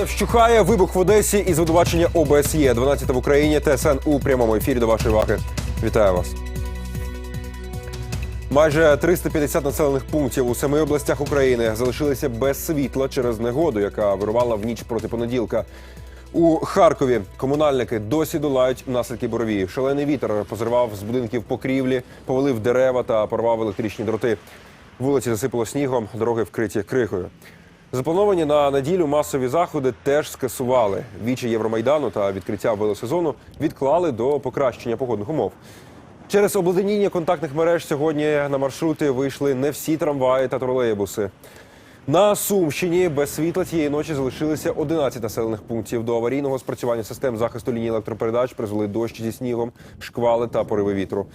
Влада вщухає вибух в Одесі і звинувачення ОБСЄ. 12 в Україні. ТСН у прямому ефірі до вашої уваги. Вітаю вас. Майже 350 населених пунктів у семи областях України залишилися без світла через негоду, яка вирувала в ніч проти понеділка. У Харкові комунальники досі долають наслідки буровії. Шалений вітер позривав з будинків покрівлі, повалив дерева та порвав електричні дроти. Вулиці засипало снігом, дороги вкриті крихою. Заплановані на неділю масові заходи теж скасували. Вічі Євромайдану та відкриття велосезону відклали до покращення погодних умов. Через обледеніння контактних мереж сьогодні на маршрути вийшли не всі трамваї та тролейбуси. На Сумщині без світла цієї ночі залишилися 11 населених пунктів. До аварійного спрацювання систем захисту лінії електропередач призвели дощ зі снігом, шквали та пориви вітру.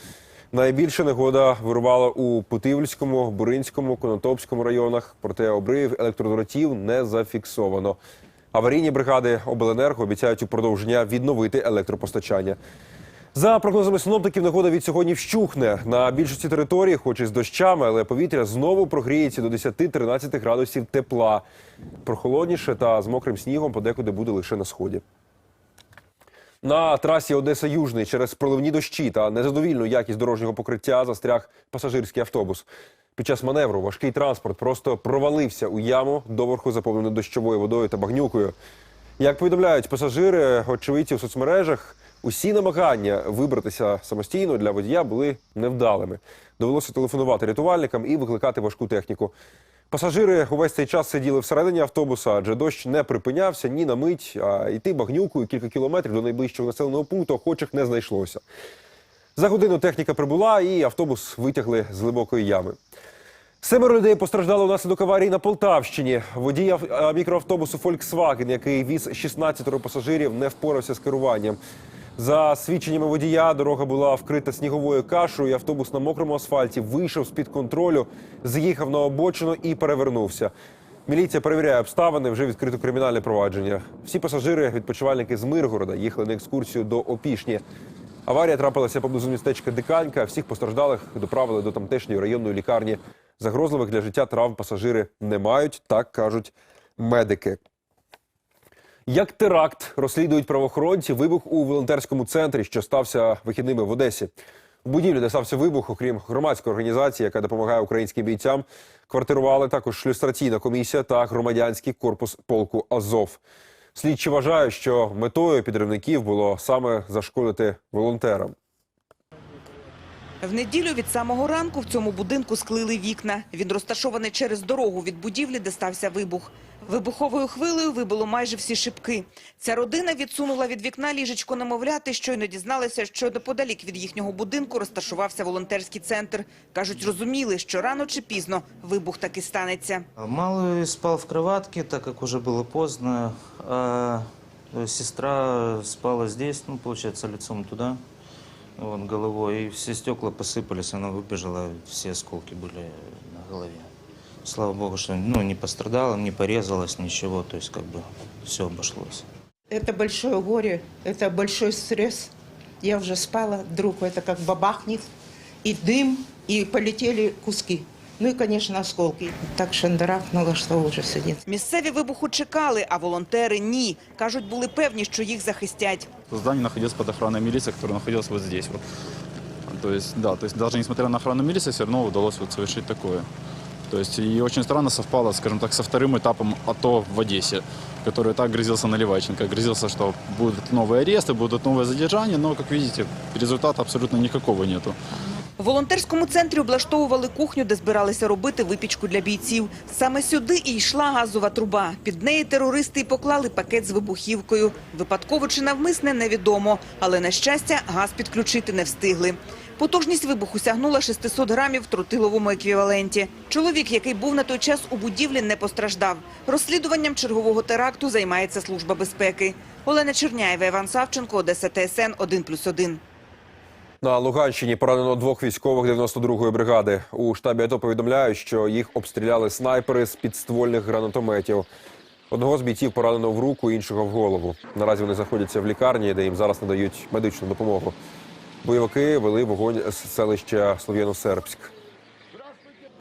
Найбільша негода вирувала у Путивльському, Буринському, Конотопському районах. Проте обривів електродротів не зафіксовано. Аварійні бригади обленерго обіцяють упродовж дня відновити електропостачання. За прогнозами синоптиків, негода від сьогодні вщухне на більшості території, хоч і з дощами, але повітря знову прогріється до 10-13 градусів тепла. Прохолодніше та з мокрим снігом подекуди буде лише на сході. На трасі Одеса Южний через проливні дощі та незадовільну якість дорожнього покриття застряг пасажирський автобус. Під час маневру важкий транспорт просто провалився у яму, доверху заповнену дощовою водою та багнюкою. Як повідомляють пасажири, очевидці у соцмережах, усі намагання вибратися самостійно для водія були невдалими. Довелося телефонувати рятувальникам і викликати важку техніку. Пасажири увесь цей час сиділи всередині автобуса, адже дощ не припинявся ні на мить, а йти багнюкою кілька кілометрів до найближчого населеного пункту охочих не знайшлося. За годину техніка прибула, і автобус витягли з глибокої ями. Семеро людей постраждали внаслідок аварії на Полтавщині. Водій мікроавтобусу Volkswagen, який віз 16 пасажирів, не впорався з керуванням. За свідченнями водія, дорога була вкрита сніговою кашею. Автобус на мокрому асфальті вийшов з-під контролю, з'їхав на обочину і перевернувся. Міліція перевіряє обставини, вже відкрито кримінальне провадження. Всі пасажири, відпочивальники з Миргорода, їхали на екскурсію до Опішні. Аварія трапилася поблизу містечка Диканька. Всіх постраждалих доправили до тамтешньої районної лікарні. Загрозливих для життя травм пасажири не мають, так кажуть медики. Як теракт розслідують правоохоронці вибух у волонтерському центрі, що стався вихідними в Одесі. У будівлі, де стався вибух, окрім громадської організації, яка допомагає українським бійцям, квартирували також люстраційна комісія та громадянський корпус полку Азов. Слідчі вважають, що метою підривників було саме зашкодити волонтерам. В неділю від самого ранку в цьому будинку склили вікна. Він розташований через дорогу від будівлі, де стався вибух. Вибуховою хвилею вибило майже всі шибки. Ця родина відсунула від вікна ліжечко немовляти, щойно дізналися, що неподалік від їхнього будинку розташувався волонтерський центр. Кажуть, розуміли, що рано чи пізно вибух таки станеться. Малый спал в кроватке, так как уже было поздно. А сестра спала здесь, ну, получается, лицом туда, вот, головой. И все стекла посыпались, она выбежала, все осколки были на голове. Слава богу, что ну, не пострадала, не порезалась, ничего, то есть как бы все обошлось. Это большое горе, это большой стресс. Я уже спала, вдруг это как бабахнет, и дым, и полетели куски. Ну и, конечно, осколки. Так шандарахнуло, что ужас нет. Місцеві вибуху чекали, а волонтери – ні. Кажуть, були певні, що їх захистять. Здание находилось под охраной милиции, которая находилась вот здесь вот. То есть, да, то есть даже несмотря на охрану милиции, все равно удалось вот совершить такое. То есть и очень странно совпало, скажем так, со вторым этапом АТО в Одессе, который так грозился Наливайченко. Грозился, что будут новые аресты, будут новые задержания, но, как видите, результата абсолютно никакого нету. У волонтерському центрі облаштовували кухню, де збиралися робити випічку для бійців. Саме сюди і йшла газова труба. Під неї терористи й поклали пакет з вибухівкою. Випадково чи навмисне – невідомо. Але, на щастя, газ підключити не встигли. Потужність вибуху сягнула 600 грамів в тротиловому еквіваленті. Чоловік, який був на той час у будівлі, не постраждав. Розслідуванням чергового теракту займається Служба безпеки. Олена Черняєва, Іван Савченко, Одеса ТСН 1+,1. На Луганщині поранено двох військових 92-ї бригади. У штабі АТО повідомляють, що їх обстріляли снайпери з підствольних гранатометів. Одного з бійців поранено в руку, іншого в голову. Наразі вони знаходяться в лікарні, де їм зараз надають медичну допомогу. Бойовики вели вогонь з селища Слов'яно-Сербськ.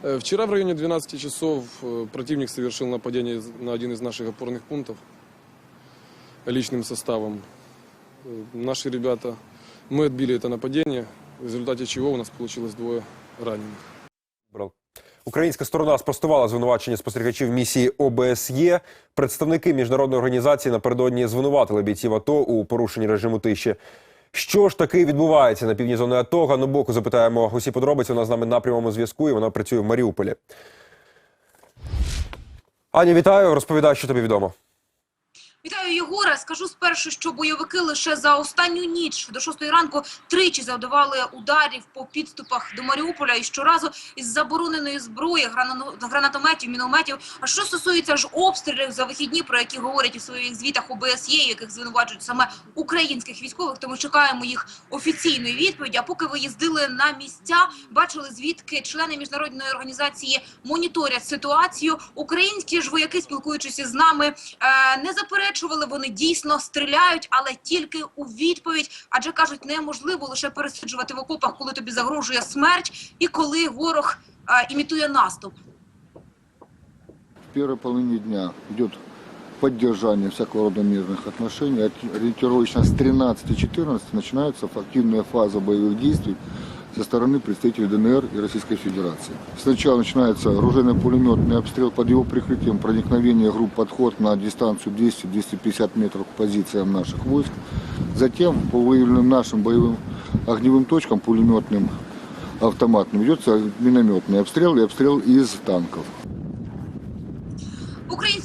Э, Вчера в районе 12 часов э, противник совершил нападение на один из наших опорных пунктов. личным составом. Э, Наши ребята, мы отбили это нападение, в результате чего у нас получилось двое раненых. Брал. Українська сторона спростувала звинувачення спостерігачів місії ОБСЄ. Представники міжнародної організації напередодні звинуватили бійців АТО у порушенні режиму тиші. Що ж таки відбувається на півдні зони АТО? Ганну Боку запитаємо усі подробиці. Вона з нами на прямому зв'язку і вона працює в Маріуполі. Аня, вітаю. Розповідай, що тобі відомо. Вітаю, Єгоре. Скажу спершу, що бойовики лише за останню ніч до шостої ранку тричі завдавали ударів по підступах до Маріуполя і щоразу із забороненої зброї, гранатометів, мінометів. А що стосується ж обстрілів за вихідні, про які говорять у своїх звітах ОБСЄ, яких звинувачують саме українських військових, то ми чекаємо їх офіційної відповіді. А поки ви їздили на місця, бачили звідки члени міжнародної організації моніторять ситуацію. Українські ж вояки, спілкуючись із нами, е, не заперечували, вони дійсно стріляють, але тільки у відповідь. Адже кажуть, неможливо лише пересиджувати в окопах, коли тобі загрожує смерть, і коли ворог е, імітує наступ. В первой половине дня идет поддержание всякого рода мирных отношений. Ори- Ориентировочно с 13-14 начинается активная фаза боевых действий со стороны представителей ДНР и Российской Федерации. Сначала начинается оружейно-пулеметный обстрел под его прикрытием, проникновение групп подход на дистанцию 200-250 метров к позициям наших войск. Затем по выявленным нашим боевым огневым точкам пулеметным, автоматным ведется минометный обстрел и обстрел из танков.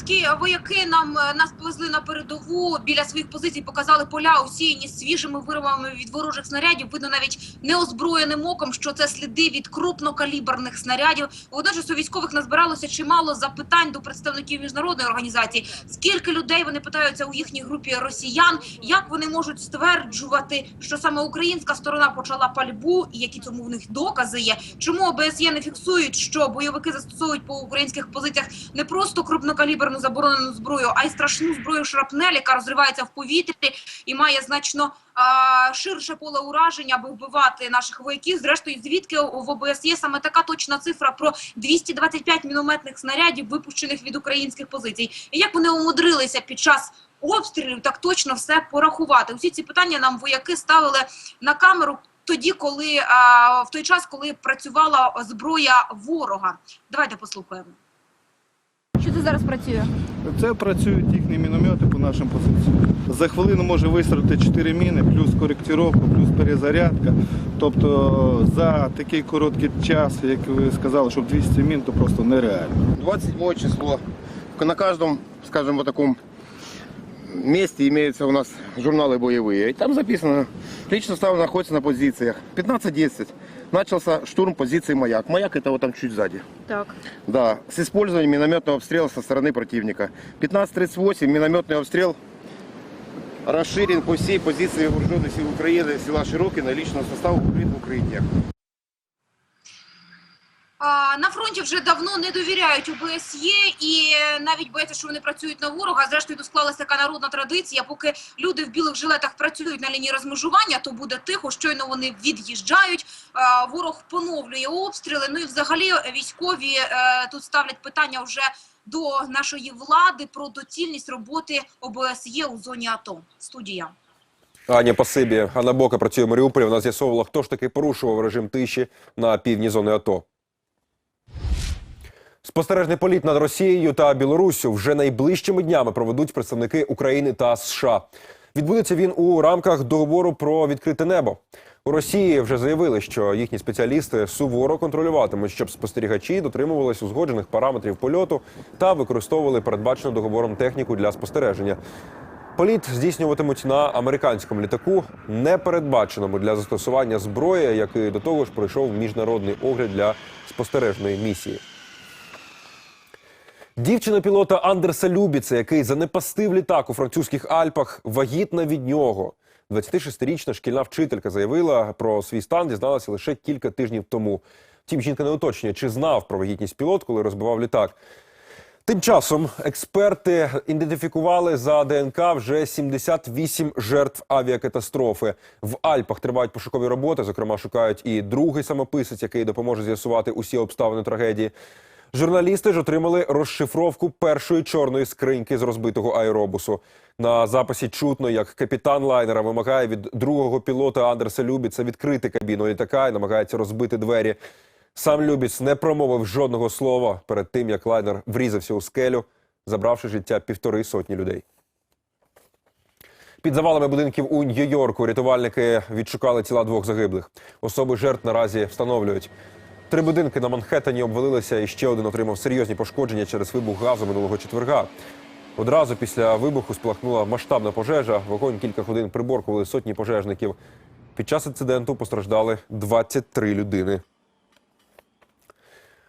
Українські вояки нам е, нас повезли на передову біля своїх позицій, показали поля, усіяні свіжими вирвами від ворожих снарядів. Видно навіть неозброєним оком, що це сліди від крупнокаліберних снарядів. Водночас у військових назбиралося чимало запитань до представників міжнародної організації. Скільки людей вони питаються у їхній групі росіян? Як вони можуть стверджувати, що саме українська сторона почала пальбу, і які цьому в них докази є? Чому ОБСЄ не фіксують, що бойовики застосовують по українських позиціях не просто крупнокаліберну заборонену зброю, а й страшну зброю шрапнель, яка розривається в повітрі і має значно а, ширше поле ураження, аби вбивати наших вояків. Зрештою, звідки в ОБСЄ саме така точна цифра про 225 мінометних снарядів, випущених від українських позицій. І як вони умудрилися під час обстрілів так точно все порахувати? Усі ці питання нам вояки ставили на камеру. Тоді, коли в той час, коли працювала зброя ворога, давайте послухаємо. Що це зараз працює? Це працюють їхні міномети по нашим позиціям. За хвилину може вистрілити 4 міни, плюс коректировка, плюс перезарядка. Тобто за такий короткий час, як ви сказали, щоб 200 мін, то просто нереально. 27 число. На каждом, скажем, вот таком месте имеются у нас журналы боевые. И там записано, личный состав находится на позициях. 15.10. Начался штурм позиции «Маяк». «Маяк» это вот там чуть сзади. Так. Да, с использованием минометного обстрела со стороны противника. 15.38 минометный обстрел расширен по всей позиции вооруженных сил Украины, села Широкино, личного состава укрыт в укрытиях. На фронті вже давно не довіряють ОБСЄ і навіть бояться, що вони працюють на ворога. Зрештою, тут склалася така народна традиція. Поки люди в білих жилетах працюють на лінії розмежування, то буде тихо. Щойно вони від'їжджають. Ворог поновлює обстріли. Ну і взагалі військові е, тут ставлять питання вже до нашої влади про доцільність роботи ОБСЄ у зоні АТО. Студія. Аня, пасибі. Анна Бока працює в Маріуполі. Вона з'ясовувала, хто ж таки порушував режим тиші на півдні зони АТО. Спостережний політ над Росією та Білоруссю вже найближчими днями проведуть представники України та США. Відбудеться він у рамках договору про відкрите небо. У Росії вже заявили, що їхні спеціалісти суворо контролюватимуть, щоб спостерігачі дотримувались узгоджених параметрів польоту та використовували передбачену договором техніку для спостереження. Політ здійснюватимуть на американському літаку, не передбаченому для застосування зброї, який до того ж пройшов міжнародний огляд для спостережної місії. Дівчина пілота Андерса Любіца, який занепастив літак у французьких Альпах, вагітна від нього. 26-річна шкільна вчителька заявила про свій стан, дізналася лише кілька тижнів тому. Втім, жінка не уточнює, чи знав про вагітність пілот, коли розбивав літак. Тим часом експерти ідентифікували за ДНК вже 78 жертв авіакатастрофи. В Альпах тривають пошукові роботи. Зокрема, шукають і другий самописець, який допоможе з'ясувати усі обставини трагедії. Журналісти ж отримали розшифровку першої чорної скриньки з розбитого аеробусу. На записі чутно, як капітан лайнера вимагає від другого пілота Андерса Любіца відкрити кабіну літака і намагається розбити двері. Сам Любіц не промовив жодного слова перед тим, як лайнер врізався у скелю, забравши життя півтори сотні людей. Під завалами будинків у Нью-Йорку рятувальники відшукали тіла двох загиблих. Особи жертв наразі встановлюють. Три будинки на Манхеттені обвалилися, і ще один отримав серйозні пошкодження через вибух газу минулого четверга. Одразу після вибуху спалахнула масштабна пожежа. Вогонь кілька годин приборкували сотні пожежників. Під час інциденту постраждали 23 людини.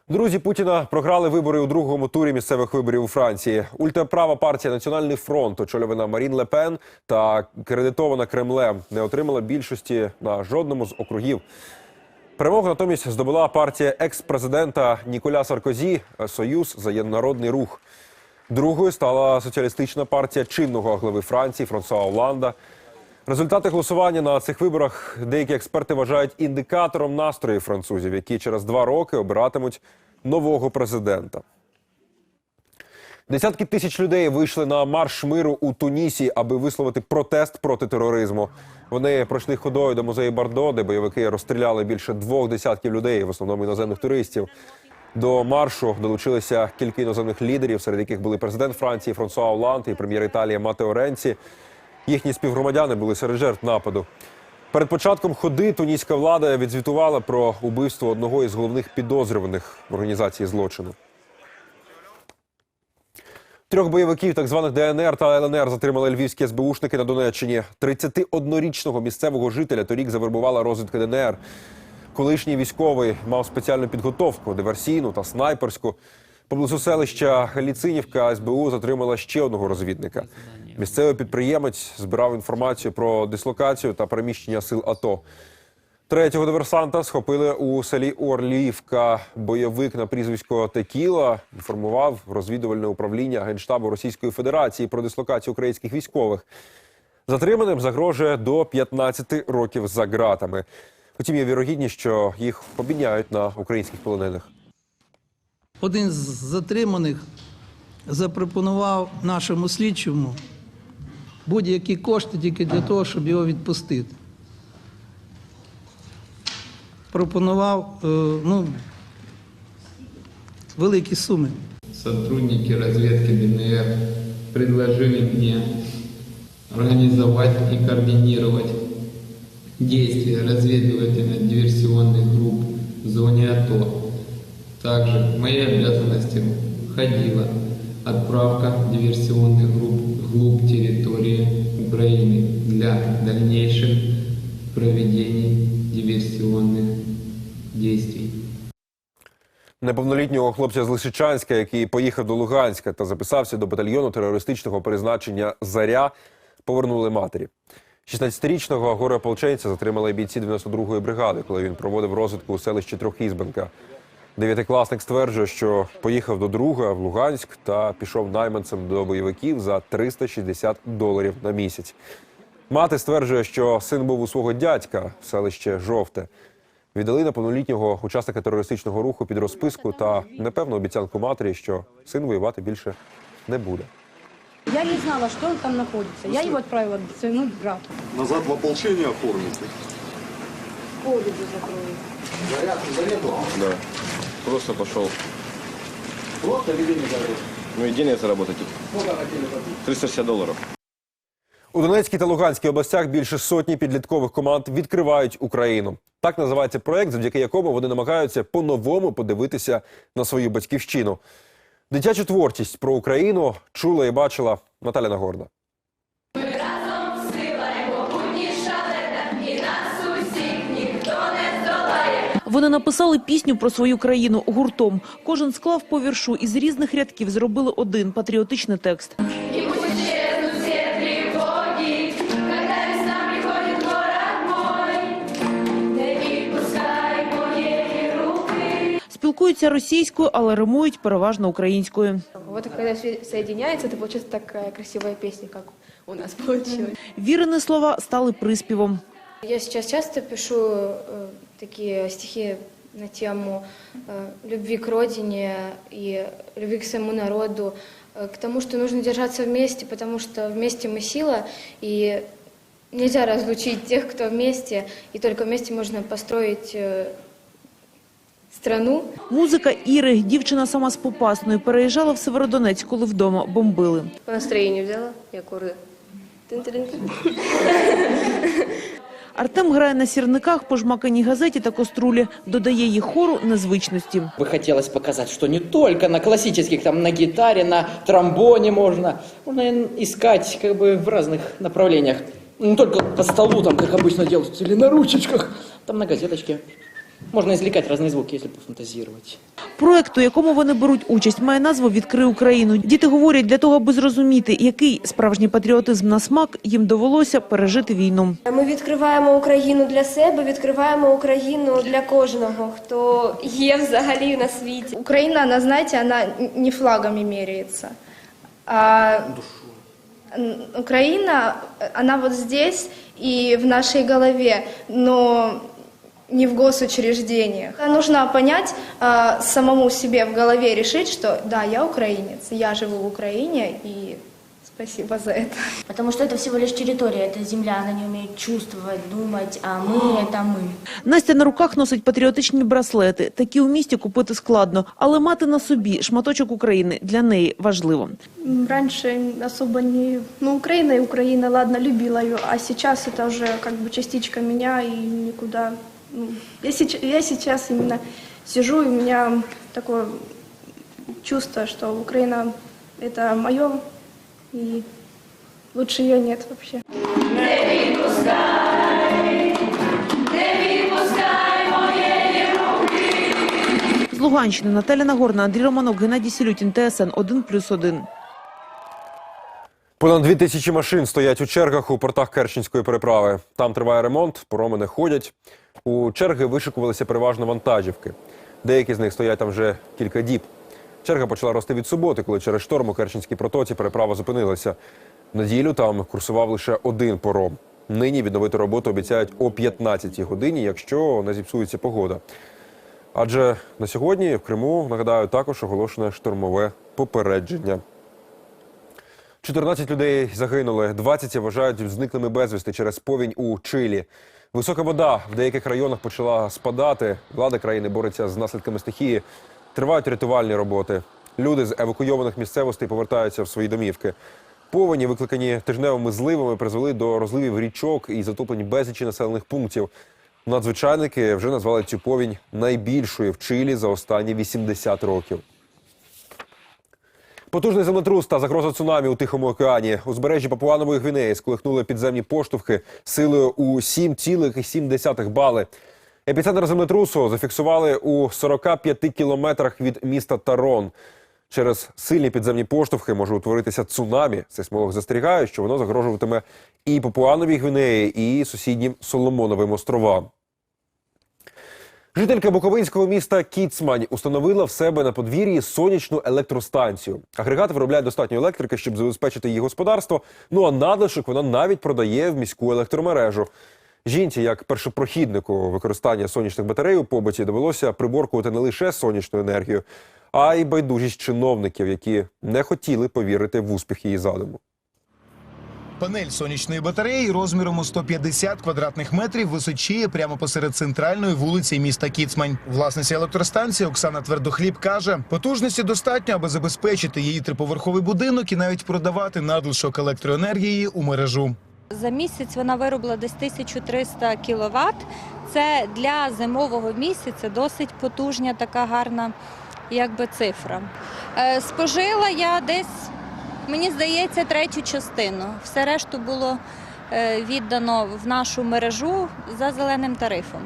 Друзі Путіна програли вибори у другому турі місцевих виборів у Франції. Ультраправа партія Національний фронт, очолювана Марін Ле Пен та кредитована Кремлем, не отримала більшості на жодному з округів. Перемогу натомість здобула партія екс-президента Ніколя Саркозі Союз за народний рух. Другою стала соціалістична партія чинного глави Франції Франсуа Оланда. Результати голосування на цих виборах деякі експерти вважають індикатором настрою французів, які через два роки обиратимуть нового президента. Десятки тисяч людей вийшли на марш миру у Тунісі, аби висловити протест проти тероризму. Вони пройшли ходою до музею Бардо, де бойовики розстріляли більше двох десятків людей, в основному іноземних туристів. До маршу долучилися кілька іноземних лідерів, серед яких були президент Франції Франсуа Оланд і прем'єр Італії Матео Ренці. Їхні співгромадяни були серед жертв нападу. Перед початком ходи туніська влада відзвітувала про убивство одного із головних підозрюваних в організації злочину. Трьох бойовиків так званих ДНР та ЛНР затримали львівські СБУшники на Донеччині. 31-річного місцевого жителя торік завербувала розвідка ДНР. Колишній військовий мав спеціальну підготовку диверсійну та снайперську. Поблизу селища Галіцинівка СБУ затримала ще одного розвідника. Місцевий підприємець збирав інформацію про дислокацію та переміщення сил АТО. Третього диверсанта схопили у селі Орлівка. Бойовик на прізвисько Текіла інформував розвідувальне управління Генштабу Російської Федерації про дислокацію українських військових. Затриманим загрожує до 15 років за ґратами. Втім, є вірогідність, що їх обміняють на українських полонених. Один з затриманих запропонував нашому слідчому будь-які кошти тільки для того, щоб його відпустити. Пропонував ну, великі суми. сотрудники разведки ДНР предложили мне организовать и координировать действия разведывательно-диверсионных групп в зоне АТО. Также в мои обязанности входила отправка диверсионных групп вглубь территории Украины для дальнейших проведений диверсионных действий. Неповнолітнього хлопця з Лисичанська, який поїхав до Луганська та записався до батальйону терористичного призначення Заря, повернули матері. 16-річного горе-ополченця затримали бійці 92-ї бригади, коли він проводив розвідку у селищі Трьохізбенка. Дев'ятикласник стверджує, що поїхав до друга в Луганськ та пішов найманцем до бойовиків за 360 доларів на місяць. Мати стверджує, що син був у свого дядька в селище Жовте. Віддали неповнолітнього учасника терористичного руху під розписку та непевну обіцянку матері, що син воювати більше не буде. Я не знала, что он там находится. Я его отправила к своему брату. Назад в ополчение оформите. Колледж закрою. Да. Просто пошел. Просто денег заработать? Ну и денег заработать. 360 долларов. У Донецькій та Луганській областях більше сотні підліткових команд відкривають Україну. Так називається проект, завдяки якому вони намагаються по-новому подивитися на свою батьківщину. Дитячу творчість про Україну чула і бачила Наталя Нагорна. Вони написали пісню про свою країну гуртом. Кожен склав по віршу із різних рядків зробили один патріотичний текст. Спілкуються російською, але римують переважно українською. Вот когда все соединяется, это получается такая красивая песня, как у нас получилось. Вірені слова стали приспівом. Я сейчас часто пишу э, такие стихи на тему э, любви к родине и любви к своему народу, э, к тому, что нужно держаться вместе, потому что вместе мы сила, и нельзя разлучить тех, кто вместе, и только вместе можно построить э, страну. Музика Іри, дівчина сама з Попасної, переїжджала в Северодонець, коли вдома бомбили. По настроению взяла, я куры. Тын-тын-тын. Артем грає на сірниках, пожмаканій газеті та кострулі, додає їй хору незвичності. Бы хотелось показать, что не только на классических, там, на гитаре, на тромбоне можно. Можно и искать как бы в разных направлениях. Не только по столу, там, как обычно делают, или на ручечках, там на газеточке. Можно извлекать разные звуки, если пофантазировать. Проект, у якому вони беруть участь, має назву «Відкрий Україну». Діти говорять, для того, аби зрозуміти, який справжній патріотизм на смак, їм довелося пережити війну. Ми відкриваємо Україну для себе, відкриваємо Україну для кожного, хто є взагалі на світі. Украина, она, знаете, она не флагами меряется. А н- Украина, она вот здесь и в нашей голове, но не в госучреждениях. Нужно понять, а, самому себе в голове решить, что да, я украинец, я живу в Украине, и спасибо за это. Потому что это всего лишь территория, это земля, она не умеет чувствовать, думать, а мы — это мы. Настя на руках носить патріотичні браслети. Такі у місті купити складно, але мати на собі шматочок України для неї важливо. М, Раньше особо не... Ну, Украина и Украина, ладно, любила ее, а сейчас это уже как бы частичка меня и никуда... ну, я, сейчас, я сейчас именно сижу, и у меня такое чувство, что Украина — это мое, и лучше ее нет вообще. З Луганщини Наталя Нагорна, Андрій Романок, Геннадій Сілютін, ТСН 1+,1. Понад дві тисячі машин стоять у чергах у портах Керченської переправи. Там триває ремонт, пороми не ходять. У черги вишикувалися переважно вантажівки. Деякі з них стоять там вже кілька діб. Черга почала рости від суботи, коли через шторм у Керченській протоці переправа зупинилася. Неділю там курсував лише один пором. Нині відновити роботу обіцяють о 15-й годині, якщо не зіпсується погода. Адже на сьогодні в Криму, нагадаю, також оголошене штормове попередження. 14 людей загинули, 20 вважають зниклими безвісти через повінь у Чилі. Висока вода в деяких районах почала спадати. Влада країни бореться з наслідками стихії. Тривають рятувальні роботи. Люди з евакуйованих місцевостей повертаються в свої домівки. Повені, викликані тижневими зливами, призвели до розливів річок і затоплень безлічі населених пунктів. Надзвичайники вже назвали цю повінь найбільшою в Чилі за останні 80 років. Потужний землетрус та загроза цунамі у Тихому океані. Узбережжі Папуанової Гвінеї сколихнули підземні поштовхи силою у 7,7 бали. Епіцентр землетрусу зафіксували у 45 кілометрах від міста Тарон. Через сильні підземні поштовхи може утворитися цунамі. Сейсмолог застерігає, що воно загрожуватиме і Папуановій Гвінеї, і сусіднім Соломоновим островам. Жителька буковинського міста Кіцмань установила в себе на подвір'ї сонячну електростанцію. Агрегат виробляє достатньо електрики, щоб забезпечити її господарство. Ну а надлишок вона навіть продає в міську електромережу. Жінці, як першопрохіднику використання сонячних батарей у побуті, довелося приборкувати не лише сонячну енергію, а й байдужість чиновників, які не хотіли повірити в успіх її задуму. Панель сонячної батареї розміром у 150 квадратних метрів височіє прямо посеред центральної вулиці міста Кіцмань. Власниця електростанції Оксана Твердохліб каже, потужності достатньо, аби забезпечити її триповерховий будинок і навіть продавати надлишок електроенергії у мережу. За місяць вона виробила десь 1300 кВт. Це для зимового місяця досить потужня, така гарна якби, цифра. Е, Спожила я десь, мені здається, третю частину. Все решту було е, віддано в нашу мережу за зеленим тарифом.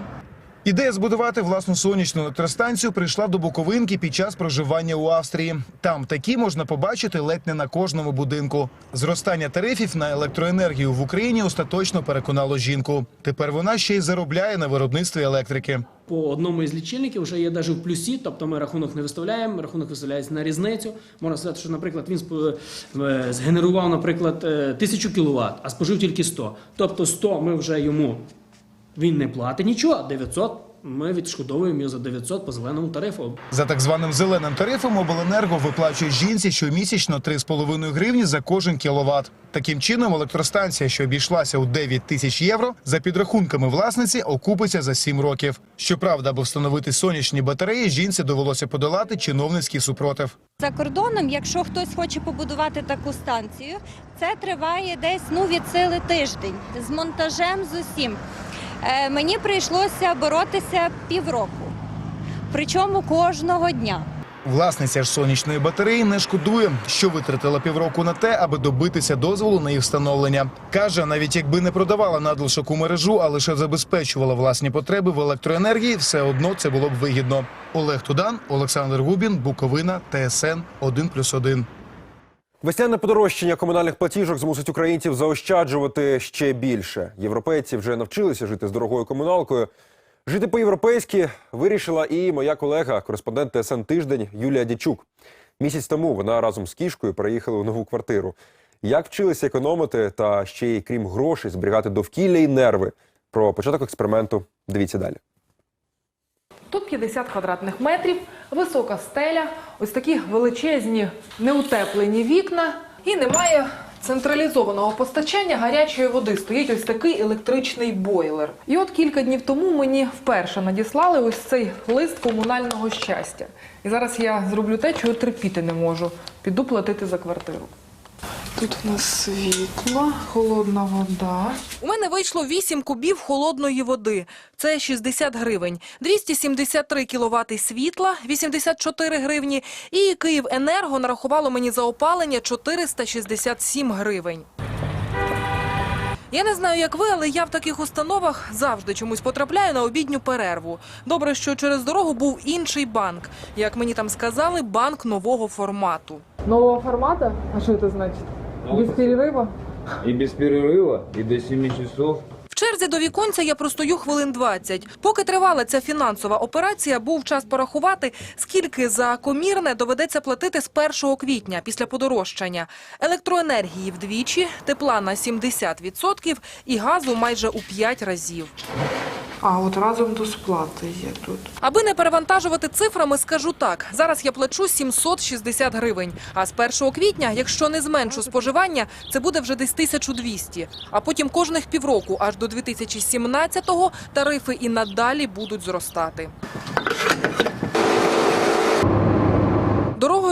Ідея збудувати власну сонячну електростанцію прийшла до Буковинки під час проживання у Австрії. Там такі можна побачити ледь не на кожному будинку. Зростання тарифів на електроенергію в Україні остаточно переконало жінку. Тепер вона ще й заробляє на виробництві електрики. По одному із лічильників вже є навіть в плюсі, тобто ми рахунок не виставляємо, рахунок виставляється на різницю. Можна сказати, що, наприклад, він е, згенерував, наприклад, е, 1000 кВт, а спожив тільки 100. Тобто 100 ми вже йому він не платить нічого, 900 ми відшкодовуємо його за 900 по зеленому тарифу. За так званим зеленим тарифом обленерго виплачує жінці щомісячно 3,5 гривні за кожен кіловат. Таким чином, електростанція, що обійшлася у 9 тисяч євро, за підрахунками власниці окупиться за 7 років. Щоправда, аби встановити сонячні батареї, жінці довелося подолати чиновницький супротив. За кордоном, якщо хтось хоче побудувати таку станцію, це триває десь ну, від сили тиждень з монтажем з усім. Е, мені прийшлося боротися півроку, причому кожного дня. Власниця ж сонячної батареї не шкодує, що витратила півроку на те, аби добитися дозволу на їх встановлення. Каже, навіть якби не продавала надлишок у мережу, а лише забезпечувала власні потреби в електроенергії, все одно це було б вигідно. Олег Тудан, Олександр Губін, Буковина, ТСН 1+,1. Весняне подорожчання комунальних платіжок змусить українців заощаджувати ще більше. Європейці вже навчилися жити з дорогою комуналкою. Жити по-європейськи вирішила і моя колега, кореспондент ТСН тиждень Юлія Дячук. Місяць тому вона разом з кішкою переїхала у нову квартиру. Як вчилися економити та ще й крім грошей зберігати довкілля і нерви? Про початок експерименту дивіться далі. Тут 50 квадратних метрів, висока стеля, ось такі величезні неутеплені вікна і немає централізованого постачання гарячої води. Стоїть ось такий електричний бойлер. І от кілька днів тому мені вперше надіслали ось цей лист комунального щастя. І зараз я зроблю те, чого терпіти не можу. Піду платити за квартиру. Тут у нас світло, холодна вода. У мене вийшло 8 кубів холодної води. Це 60 гривень. 273 кіловати світла, 84 гривні. І Київенерго нарахувало мені за опалення 467 гривень. Я не знаю, як ви, але я в таких установах завжди чомусь потрапляю на обідню перерву. Добре, що через дорогу був інший банк. Як мені там сказали, банк нового формату. Нового формату? А що це значить? Без перерыва? И без перерыва, и до 7 часов. В черзі до віконця я простою хвилин 20. Поки тривала ця фінансова операція, був час порахувати, скільки за комірне доведеться платити з 1 квітня після подорожчання. Електроенергії вдвічі, тепла на 70% і газу майже у 5 разів. А от разом до сплати є тут. Аби не перевантажувати цифрами, скажу так. Зараз я плачу 760 гривень. А з 1 квітня, якщо не зменшу споживання, це буде вже десь 1200. А потім кожних півроку, аж до 2017-го, тарифи і надалі будуть зростати.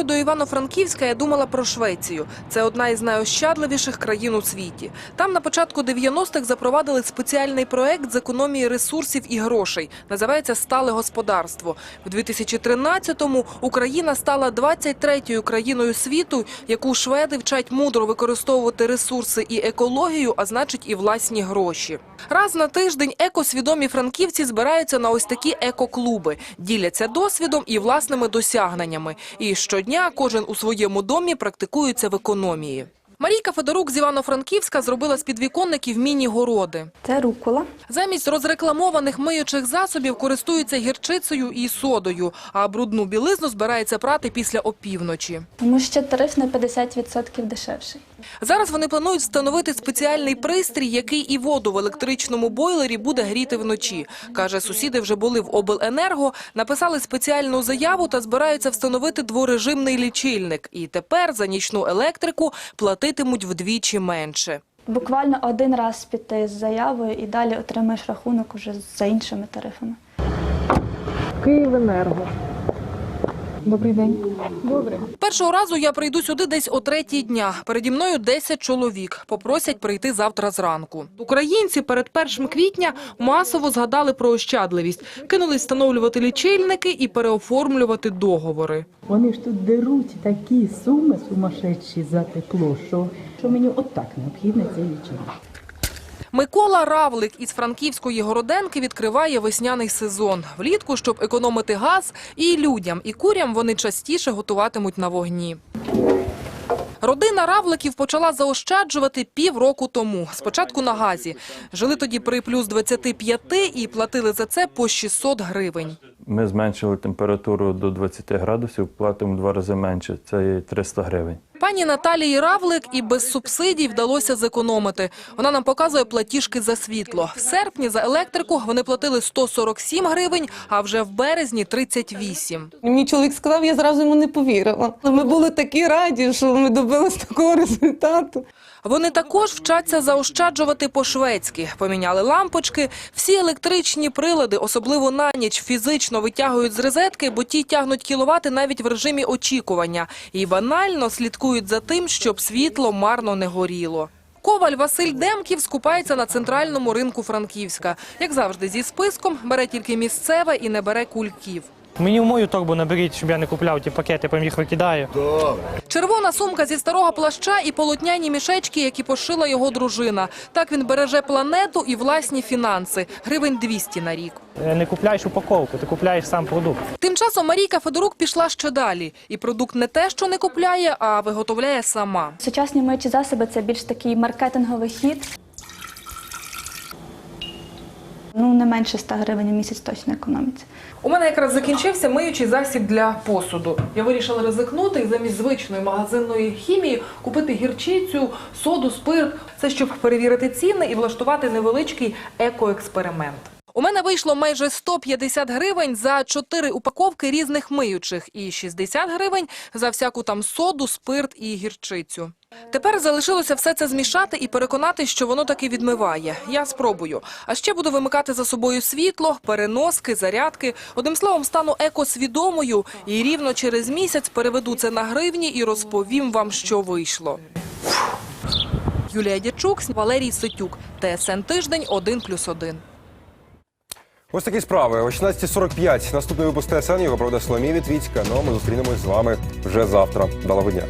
Дорогою до Івано-Франківська я думала про Швецію. Це одна із найощадливіших країн у світі. Там на початку 90-х запровадили спеціальний проект з економії ресурсів і грошей. Називається «Стале господарство». В 2013-му Україна стала 23-ю країною світу, яку шведи вчать мудро використовувати ресурси і екологію, а значить і власні гроші. Раз на тиждень екосвідомі франківці збираються на ось такі екоклуби, діляться досвідом і власними досягненнями. І щодня кожен у своєму домі практикується в економії. Марійка Федорук з Івано-Франківська зробила з підвіконників міні-городи. Це рукола. Замість розрекламованих миючих засобів користуються гірчицею і содою, а брудну білизну збирається прати після опівночі. Тому що тариф на 50% дешевший. Зараз вони планують встановити спеціальний пристрій, який і воду в електричному бойлері буде гріти вночі. Каже, сусіди вже були в обленерго, написали спеціальну заяву та збираються встановити дворежимний лічильник. І тепер за нічну електрику платитимуть вдвічі менше. Буквально один раз піти з заявою і далі отримаєш рахунок уже за іншими тарифами. Київенерго. Добрий день. Добре. Першого разу я прийду сюди десь о третій дня. Переді мною 10 чоловік. Попросять прийти завтра зранку. Українці перед 1 квітня масово згадали про ощадливість. Кинулись встановлювати лічильники і переоформлювати договори. Вони ж тут деруть такі суми сумасшедші за тепло, що, що мені отак необхідно цей лічильник. Микола Равлик із Франківської Городенки відкриває весняний сезон. Влітку, щоб економити газ, і людям, і курям вони частіше готуватимуть на вогні. Родина Равликів почала заощаджувати півроку тому. Спочатку на газі. Жили тоді при плюс 25 і платили за це по 600 гривень. Ми зменшили температуру до 20 градусів, платимо в два рази менше. Це є 300 гривень. Пані Наталії Равлик і без субсидій вдалося зекономити. Вона нам показує платіжки за світло. В серпні за електрику вони платили 147 гривень, а вже в березні 38. Мені чоловік сказав, я зразу йому не повірила. Ми були такі раді, що ми добились такого результату. Вони також вчаться заощаджувати по-шведськи. Поміняли лампочки. Всі електричні прилади, особливо на ніч, фізично витягують з розетки, бо ті тягнуть кіловати навіть в режимі очікування. І банально слідкують за тим, щоб світло марно не горіло. Коваль Василь Демків скупається на центральному ринку Франківська. Як завжди, зі списком бере тільки місцеве і не бере кульків. Мені в мою торбу наберіть, щоб я не купляв ті пакети, потім їх викидаю. Червона сумка зі старого плаща і полотняні мішечки, які пошила його дружина. Так він береже планету і власні фінанси. Гривень 200 на рік. Е, Не купляєш упаковку, ти купляєш сам продукт. Тим часом Марійка Федорук пішла ще далі. І продукт не те, що не купляє, а виготовляє сама. Сучасні миючі засоби це більш такий маркетинговий хід. Ну, не менше 100 гривень в місяць точно економиться. У мене якраз закінчився миючий засіб для посуду. Я вирішила ризикнути і замість звичної магазинної хімії купити гірчицю, соду, спирт. Це щоб перевірити ціни і влаштувати невеличкий екоексперимент. У мене вийшло майже 150 гривень за 4 упаковки різних миючих і 60 гривень за всяку там соду, спирт і гірчицю. Тепер залишилося все це змішати і переконати, що воно таки відмиває. Я спробую. А ще буду вимикати за собою світло, переноски, зарядки. Одним словом, стану екосвідомою і рівно через місяць переведу це на гривні і розповім вам, що вийшло. Юлія Дячук, Валерій Ситюк. ТСН Тиждень 1+,1. Ось такі справи. О 16.45. Наступний випуск ТСН його проведе Соломія Вітвіцька. Ну а ми зустрінемось з вами вже завтра. Далого дня.